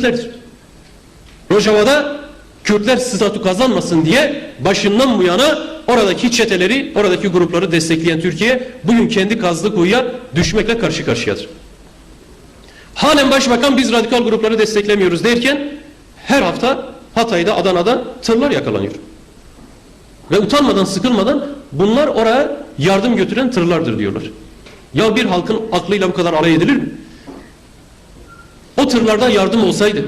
Kürtlerdir. Rojava'da Kürtler statü kazanmasın diye başından bu yana oradaki çeteleri, oradaki grupları destekleyen Türkiye bugün kendi kazdığı kuyuya düşmekle karşı karşıyadır. Halen başbakan biz radikal grupları desteklemiyoruz derken her hafta Hatay'da, Adana'da tırlar yakalanıyor. Ve utanmadan, sıkılmadan bunlar oraya yardım götüren tırlardır diyorlar. Ya bir halkın aklıyla bu kadar alay edilir mi? Tırlarda yardım olsaydı,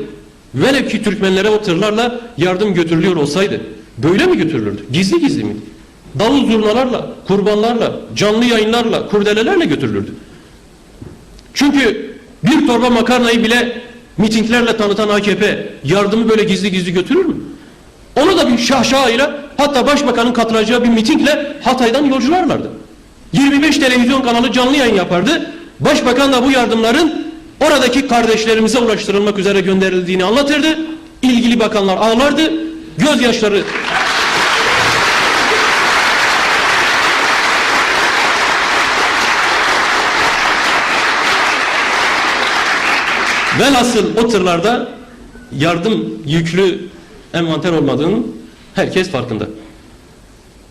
velev ki Türkmenlere o tırlarla yardım götürülüyor olsaydı, böyle mi götürülürdü? Gizli gizli mi? Davul zurnalarla, kurbanlarla, canlı yayınlarla, kurdelelerle götürülürdü. Çünkü bir torba makarnayı bile mitinglerle tanıtan AKP yardımı böyle gizli gizli götürür mü? Onu da bir şahşahıyla hatta başbakanın katılacağı bir mitingle Hatay'dan yolcularlardı. 25 televizyon kanalı canlı yayın yapardı. Başbakan da bu yardımların oradaki kardeşlerimize ulaştırılmak üzere gönderildiğini anlatırdı. İlgili bakanlar ağlardı. Gözyaşları Velhasıl o tırlarda yardım yüklü envanter olmadığının herkes farkında.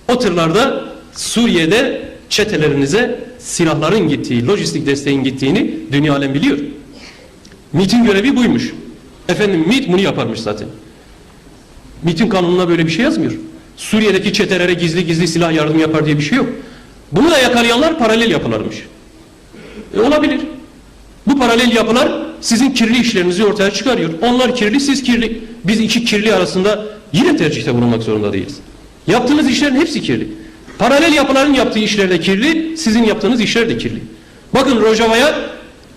O tırlarda Suriye'de çetelerinize silahların gittiği, lojistik desteğin gittiğini dünya alem biliyor. MİT'in görevi buymuş. Efendim MİT bunu yaparmış zaten. MİT'in kanununa böyle bir şey yazmıyor. Suriye'deki çetelere gizli gizli silah yardım yapar diye bir şey yok. Bunu da yakalayanlar paralel yapılarmış. E, olabilir. Bu paralel yapılar sizin kirli işlerinizi ortaya çıkarıyor. Onlar kirli, siz kirli. Biz iki kirli arasında yine tercihte bulunmak zorunda değiliz. Yaptığınız işlerin hepsi kirli. Paralel yapıların yaptığı işler de kirli, sizin yaptığınız işler de kirli. Bakın Rojava'ya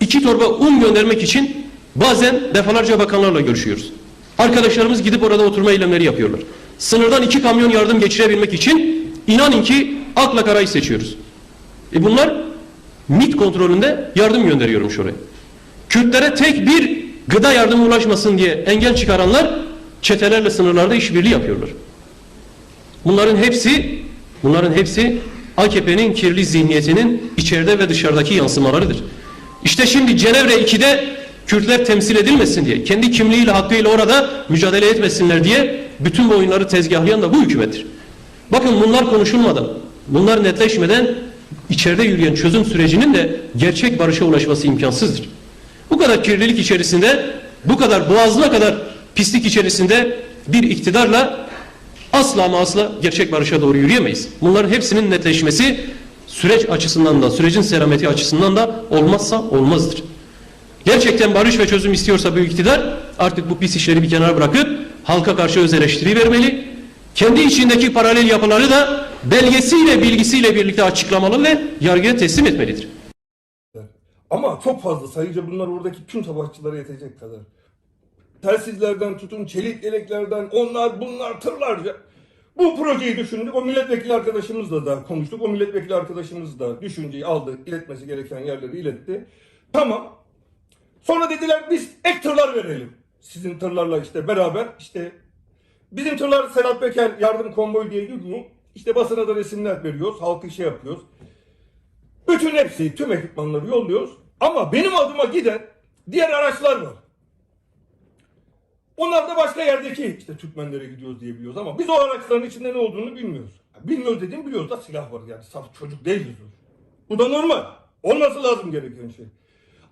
iki torba un göndermek için bazen defalarca bakanlarla görüşüyoruz. Arkadaşlarımız gidip orada oturma eylemleri yapıyorlar. Sınırdan iki kamyon yardım geçirebilmek için inanın ki akla karayı seçiyoruz. E bunlar MİT kontrolünde yardım gönderiyormuş oraya. Kürtlere tek bir gıda yardımı ulaşmasın diye engel çıkaranlar çetelerle sınırlarda işbirliği yapıyorlar. Bunların hepsi bunların hepsi AKP'nin kirli zihniyetinin içeride ve dışarıdaki yansımalarıdır. İşte şimdi Cenevre 2'de Kürtler temsil edilmesin diye, kendi kimliğiyle hakkıyla orada mücadele etmesinler diye bütün bu oyunları tezgahlayan da bu hükümettir. Bakın bunlar konuşulmadan, bunlar netleşmeden içeride yürüyen çözüm sürecinin de gerçek barışa ulaşması imkansızdır. Bu kadar kirlilik içerisinde, bu kadar boğazına kadar pislik içerisinde bir iktidarla asla ama asla gerçek barışa doğru yürüyemeyiz. Bunların hepsinin netleşmesi süreç açısından da, sürecin selameti açısından da olmazsa olmazdır. Gerçekten barış ve çözüm istiyorsa bu iktidar artık bu pis işleri bir kenara bırakıp halka karşı öz eleştiri vermeli. Kendi içindeki paralel yapıları da belgesiyle bilgisiyle birlikte açıklamalı ve yargıya teslim etmelidir. Ama çok fazla sayınca bunlar oradaki tüm savaşçılara yetecek kadar. Telsizlerden tutun, çelik yeleklerden, onlar bunlar tırlarca. Bu projeyi düşündük. O milletvekili arkadaşımızla da konuştuk. O milletvekili arkadaşımız da düşünceyi aldı. iletmesi gereken yerleri iletti. Tamam. Sonra dediler biz ek tırlar verelim. Sizin tırlarla işte beraber işte bizim tırlar Sedat Peker yardım konvoyu diye gidiyor. İşte basına da resimler veriyoruz. Halkı şey yapıyoruz. Bütün hepsi, tüm ekipmanları yolluyoruz. Ama benim adıma giden diğer araçlar var. Onlar da başka yerdeki işte Türkmenlere gidiyoruz diye biliyoruz ama biz o araçların içinde ne olduğunu bilmiyoruz. Bilmiyoruz dediğim biliyoruz da silah var yani saf çocuk değiliz. Bu da normal. Olması lazım gereken şey.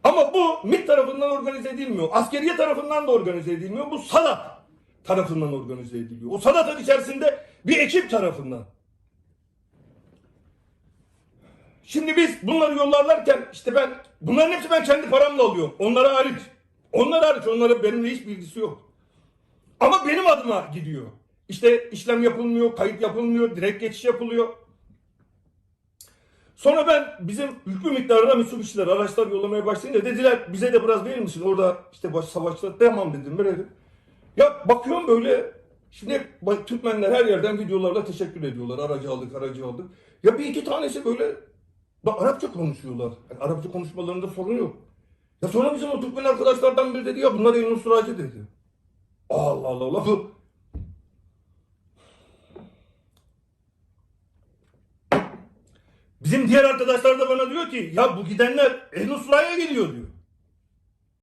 Ama bu MİT tarafından organize edilmiyor. Askeriye tarafından da organize edilmiyor. Bu Sadat tarafından organize ediliyor. O Sadat'ın içerisinde bir ekip tarafından. Şimdi biz bunları yollarlarken işte ben bunların hepsi ben kendi paramla alıyorum. Onlara hariç. Onlar hariç onlara benimle hiç bilgisi yok. Ama benim adıma gidiyor. İşte işlem yapılmıyor, kayıt yapılmıyor, direkt geçiş yapılıyor. Sonra ben bizim yüklü miktarda Mitsubishi'ler araçlar yollamaya başlayınca dediler bize de biraz verir misin? Orada işte baş savaşçılar tamam dedim verelim. Ya bakıyorum böyle şimdi Türkmenler her yerden videolarla teşekkür ediyorlar. Aracı aldık, aracı aldık. Ya bir iki tanesi böyle bak, Arapça konuşuyorlar. Yani Arapça konuşmalarında sorun yok. Ya sonra bizim o Türkmen arkadaşlardan biri dedi ya bunlar el Nusracı dedi. Allah Allah Allah bu. Bizim diğer arkadaşlar da bana diyor ki ya bu gidenler Nusra'ya gidiyor diyor.